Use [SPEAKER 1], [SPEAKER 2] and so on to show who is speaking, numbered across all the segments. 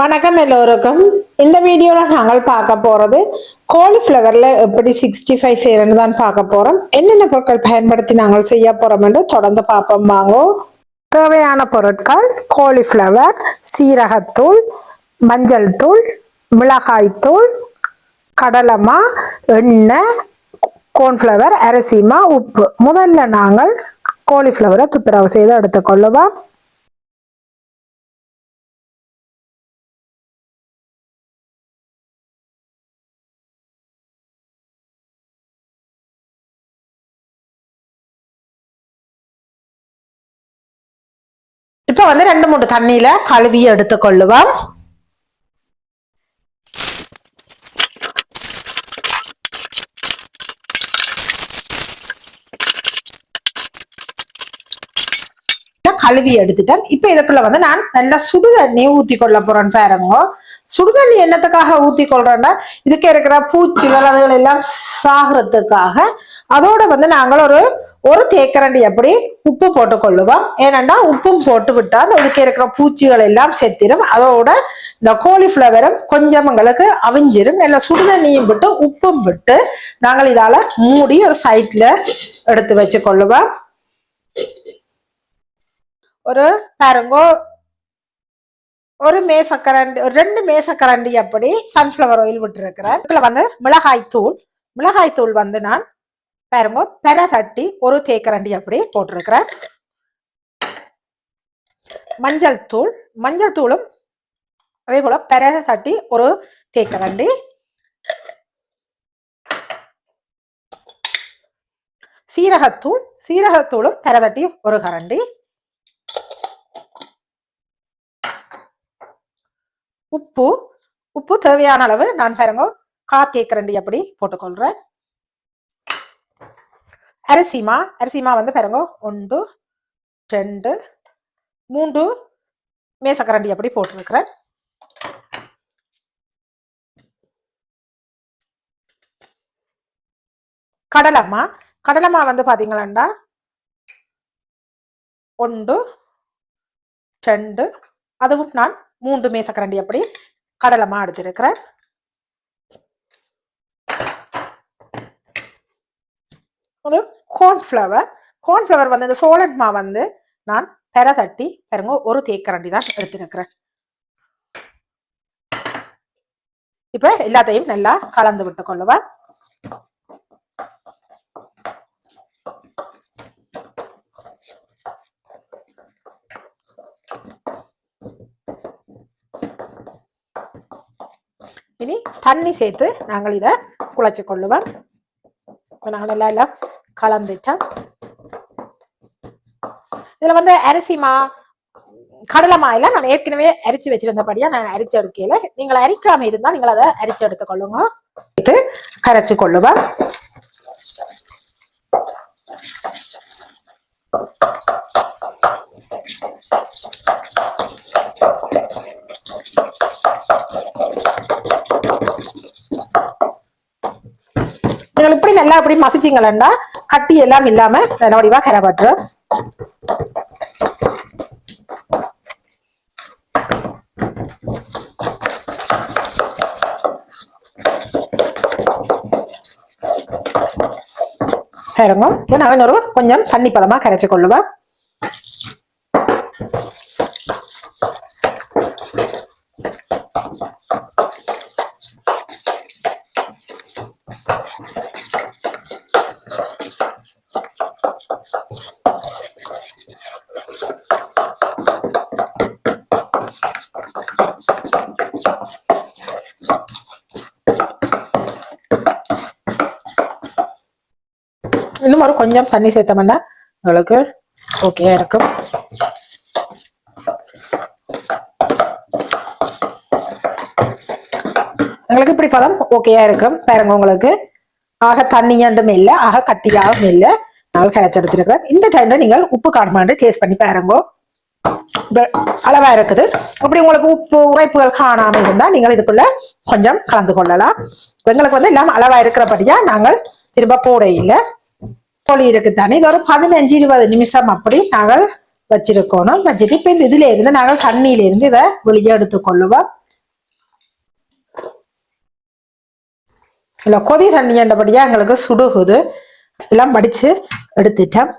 [SPEAKER 1] வணக்கம் எல்லோருக்கும். இந்த வீடியோவில் நாங்கள் பார்க்க போகிறது காலிஃப்ளவரில் எப்படி சிக்ஸ்டி ஃபைவ் செய்யறேன்னு தான் பார்க்க போகிறோம் என்னென்ன பொருட்கள் பயன்படுத்தி நாங்கள் செய்ய போகிறோம் என்று தொடர்ந்து பார்ப்போம். வாங்கோ. தேவையான பொருட்கள் காலிஃப்ளவர் சீரகத்தூள் மஞ்சள் தூள் மிளகாய்த்தூள் கடலமா எண்ணெய் கோன்ஃப்ளவர் அரிசிமா உப்பு. முதல்ல நாங்கள் காலிஃப்ளவரை துப்புரவு செய்து எடுத்துக்கொள்ளுவோம். இப்போ வந்து ரெண்டு மூணு தண்ணியில கழுவி எடுத்துக்கொள்ளுவோம். கழுவி எடுத்துட்டேன். இப்ப இதுக்குள்ள வந்து நான் நல்லா சுடு தண்ணி ஊத்தி கொள்ள போறேன் பாருங்க. சுடுதண்ணி என்னத்துக்காக ஊத்தி கொள்றேன்னா இதுக்கு இருக்கிற பூச்சிகள் அதுகள் எல்லாம் சாகிறதுக்காக அதோட வந்து நாங்கள் ஒரு ஒரு தேக்கரண்டி அப்படி உப்பு போட்டு கொள்ளுவோம். உப்பும் போட்டு விட்டா அந்த இதுக்கு இருக்கிற பூச்சிகள் எல்லாம் செத்திரும். அதோட இந்த கோலிஃப்ளவரும் கொஞ்சம் எங்களுக்கு அவிஞ்சிரும். நல்ல சுடுதண்ணியும் விட்டு உப்பும் விட்டு நாங்கள் இதால மூடி ஒரு சைட்ல எடுத்து வச்சு கொள்ளுவோம். ஒரு பாருங்க. ஒரு மேசக்கரண்டி ஒரு ரெண்டு மேசக்கரண்டி அப்படி சன்ஃப்ளவர் ஆயில் விட்டுருக்கிறேன் இதில் வந்து மிளகாய் தூள் மிளகாய் தூள் வந்து நான் பாருங்க பெர தட்டி ஒரு தேக்கரண்டி அப்படி போட்டிருக்கிறேன் மஞ்சள் தூள் மஞ்சள் தூளும் அதே போல பெர தட்டி ஒரு தேக்கரண்டி. சீரகத்தூள் சீரகத்தூளும் பெரதட்டி ஒரு கரண்டி. உப்பு உப்பு தேவையான அளவு நான் பாருங்க காத்தேக்கரண்டி அப்படி போட்டுக்கொள்றேன். அரிசிமா அரிசிமா வந்து பாருங்க ஒன்று ரெண்டு மூன்று மேசக்கரண்டி அப்படி போட்டிருக்கிறேன். கடலம்மா கடலம்மா வந்து பார்த்தீங்களா ஒன்று ரெண்டு அதுவும் நான் மூன்று மேசக்கரண்டி அப்படி கடலமா எடுத்திருக்கிறேன் ஒரு கார்ன்ஃப்ளவர் கார்ன்ஃப்ளவர் வந்து இந்த சோளன் மா வந்து நான் பெற தட்டி பாருங்க ஒரு தேக்கரண்டி தான் எடுத்திருக்கிறேன். இப்போ எல்லாத்தையும் நல்லா கலந்து விட்டு கொள்ளுவேன். இனி தண்ணி சேர்த்து நாங்கள் இதை குழச்சி கொள்ளுவோம். இப்போ நாங்கள் எல்லாம் எல்லாம் கலந்துட்டோம். இதில் வந்து அரிசிமா கடலை எல்லாம் நான் ஏற்கனவே அரிச்சு வச்சிருந்தபடியா நான் அரிச்சு எடுக்கல. நீங்கள் அரிக்காம இருந்தால் நீங்கள் அதை அரிச்சு எடுத்துக்கொள்ளுங்க. இது கரைச்சி கொள்ளுவேன் நல்லா இப்படி மசிச்சிங்களா கட்டி எல்லாம் இல்லாம நல்ல வடிவா கரைப்பட்டுரும் இப்போ நாங்கள் இன்னொரு கொஞ்சம் தண்ணி பதமாக கரைச்சு கொள்ளுவேன் இன்னும் ஒரு கொஞ்சம் தண்ணி சேர்த்தோம்னா உங்களுக்கு ஓகேயா இருக்கும். உங்களுக்கு இப்படி பதம் ஓகேயா இருக்கும். பாருங்க உங்களுக்கு. ஆக தண்ணியாண்டும் இல்லை ஆக கட்டியாகவும் இல்லை. நாங்கள் கரைச்சி எடுத்துருக்கிறேன். இந்த டைம்ல நீங்கள் உப்பு காணுமான்னு டேஸ்ட் பண்ணி பாருங்கோ. அளவா இருக்குது. அப்படி உங்களுக்கு உப்பு உரைப்புகள் காணாம இருந்தா நீங்கள் இதுக்குள்ள கொஞ்சம் கலந்து கொள்ளலாம். எங்களுக்கு வந்து எல்லாம் அளவா இருக்கிறபடியா நாங்கள் திரும்ப போட இல்லை. புளி இருக்குத்தானே இது ஒரு பதினஞ்சு இருபது நிமிஷம் அப்படி நாங்கள் வச்சிருக்கணும். வச்சுட்டு இப்போ இந்த இதுல இருந்து நாங்கள் தண்ணியில இருந்து இதை வெளியே எடுத்துக்கொள்ளுவோம் இதில் கொதி தண்ணி என்றபடியாக எங்களுக்கு சுடுகுது. எல்லாம் படித்து எடுத்துட்டேன்.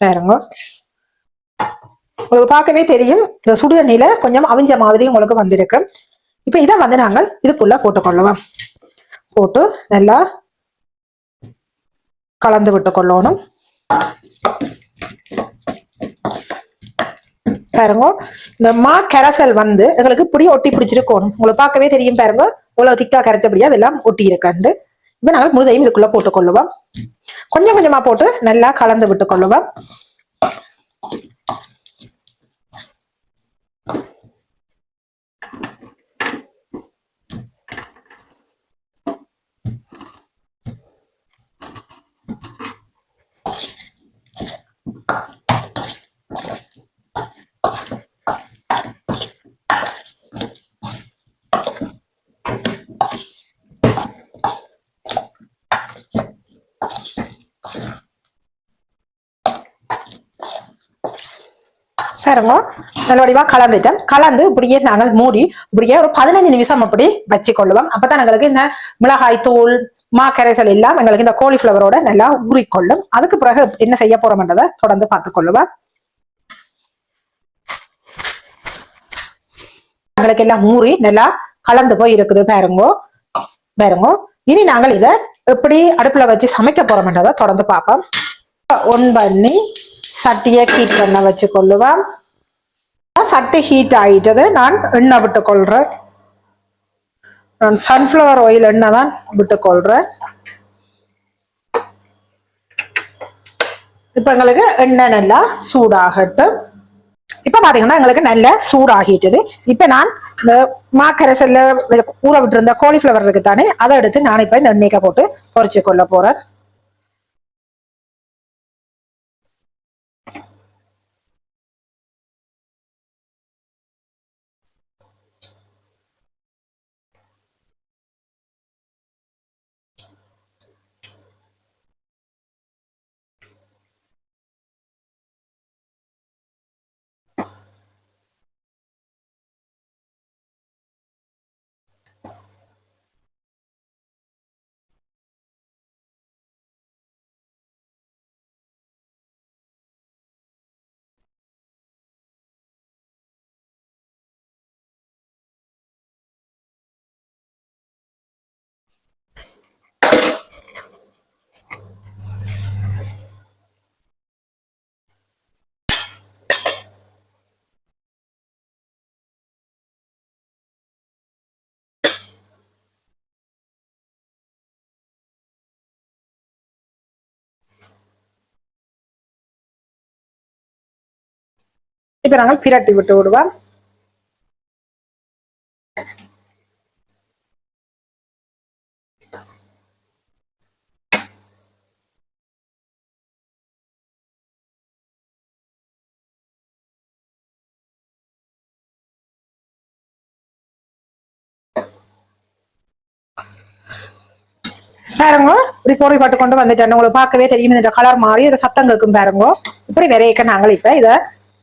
[SPEAKER 1] பாருங்க. உங்களுக்கு பார்க்கவே தெரியும். இந்த சுடு தண்ணியில கொஞ்சம் அவிஞ்ச மாதிரி உங்களுக்கு வந்திருக்கு. இப்ப இதை வந்து நாங்கள் இதுக்குள்ளே போட்டுக்கொள்ளுவோம். போட்டு நல்லா கலந்து விட்டு கொள்ளணும். பாருங்க இந்த மா கரைசல் வந்து எங்களுக்கு இப்படி ஒட்டி பிடிச்சிருக்கணும். உங்களை பார்க்கவே தெரியும் பாருங்க இவ்வளவு திக்கா கரைச்சபடியா அதெல்லாம் ஒட்டி இருக்காண்டு. இப்போ நாங்கள் முழுதையும் இதுக்குள்ள போட்டுக்கொள்ளுவோம் கொஞ்சம் கொஞ்சமா போட்டு நல்லா கலந்து விட்டு கொள்ளுவோம். பாருங்க நல்லபடியா கலந்துட்டோம். கலந்து இப்படியே நாங்கள் மூடி இப்படியே ஒரு பதினஞ்சு நிமிஷம் அப்படி வச்சு கொள்ளுவோம் அப்பதான் எங்களுக்கு இந்த மிளகாய் தூள் மா கரைசல் எல்லாம் எங்களுக்கு இந்த கோலிஃபிளவரோட நல்லா ஊறிக்கொள்ளும். அதுக்கு பிறகு என்ன செய்ய போறோம்ன்றதை தொடர்ந்து பார்த்து கொள்ளுவோம் எங்களுக்கு எல்லாம் ஊறி நல்லா கலந்து போய் இருக்குது. பாருங்கோ பாருங்கோ. இனி நாங்கள் இதை எப்படி அடுப்புல வச்சு சமைக்க போறோம்ன்றதை தொடர்ந்து பார்ப்போம். ஒன் பண்ணி சட்டியை ஹீட் பண்ண வச்சு கொள்ளுவேன் சட்டி ஹீட் ஆகிட்டது நான் எண்ணெய் விட்டு கொள்றேன் நான் சன்ஃப்ளவர் ஆயில் எண்ணெய் தான் விட்டு கொள்றேன் இப்ப எங்களுக்கு எண்ணெய் நல்லா சூடாகட்டும். இப்ப பாத்தீங்கன்னா எங்களுக்கு நல்ல சூடாகிட்டது. இப்ப நான் இந்த மாக்கரசல்ல ஊற விட்டுருந்த காலிஃபிளவர் இருக்கு தானே அதை எடுத்து நான் இப்ப இந்த எண்ணெய்க்க போட்டு பொறிச்சு கொள்ள போறேன். இப்ப நாங்கள் பிரட்டி விட்டு விடுவோம் பாருங்க இப்படி கோரி பாட்டு கொண்டு வந்துட்டேன் உங்களுக்கு பார்க்கவே தெரியும். இந்த கலர் மாறி இதை சத்தம் கேட்கும் பாருங்க. இப்படி விரையக்க நாங்கள் இப்ப இதை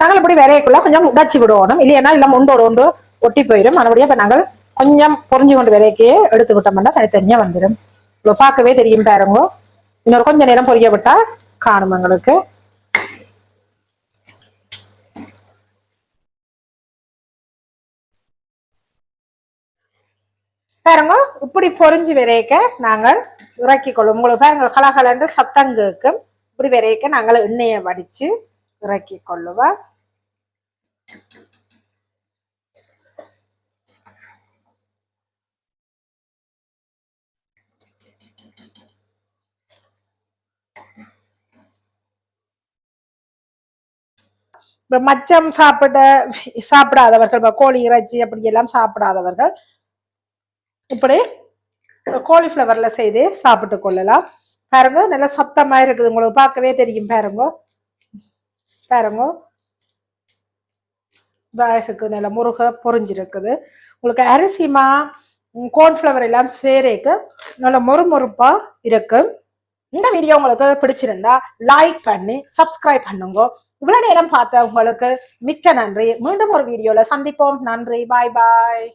[SPEAKER 1] நாங்கள் இப்படி விரையக்குள்ள கொஞ்சம் உடைச்சி விடுவோம் இல்லையா இல்லை ஒன்றோடு ஒன்று ஒட்டி போயிடும் மறுபடியும் இப்போ நாங்கள் கொஞ்சம் பொறிஞ்சு கொண்டு விரைக்கே எடுத்து விட்டோம்னா தனித்தனியா வந்துடும் இவ்வளோ பார்க்கவே தெரியும் பாருங்க. இன்னொரு கொஞ்ச நேரம் பொரிய விட்டா காணும் எங்களுக்கு. பாருங்க இப்படி பொறிஞ்சு விரைக்க நாங்கள் இறக்கி கொள்ளும் உங்களுக்கு பாருங்க கலகலன்னு சத்தம் கேட்கும். இப்படி விரைக்க நாங்கள் எண்ணெயை வடிச்சு இறக்கி கொள்ளுவோம் இப்போ மச்சம் சாப்பிட சாப்பிடாதவர்கள் இப்போ கோழி இறைச்சி அப்படி எல்லாம் சாப்பிடாதவர்கள் இப்படி கோலிஃப்ளவர்ல செய்து சாப்பிட்டு கொள்ளலாம். பாருங்க நல்லா சத்தமா இருக்குது. உங்களுக்கு பார்க்கவே தெரியும் பாருங்க. பாருங்க. வேகுக்கு நல்ல முருக பொறிஞ்சிருக்குது. உங்களுக்கு அரிசிமா கோர்ன்ஃப்ளவர் எல்லாம் சேரேக்கு நல்ல மொறுமொறுப்பா இருக்கும் இந்த வீடியோ உங்களுக்கு பிடிச்சிருந்தா லைக் பண்ணி சப்ஸ்கிரைப் பண்ணுங்க. இவ்வளவு நேரம் பார்த்த உங்களுக்கு மிக்க நன்றி. மீண்டும் ஒரு வீடியோல சந்திப்போம். நன்றி. பாய் பாய்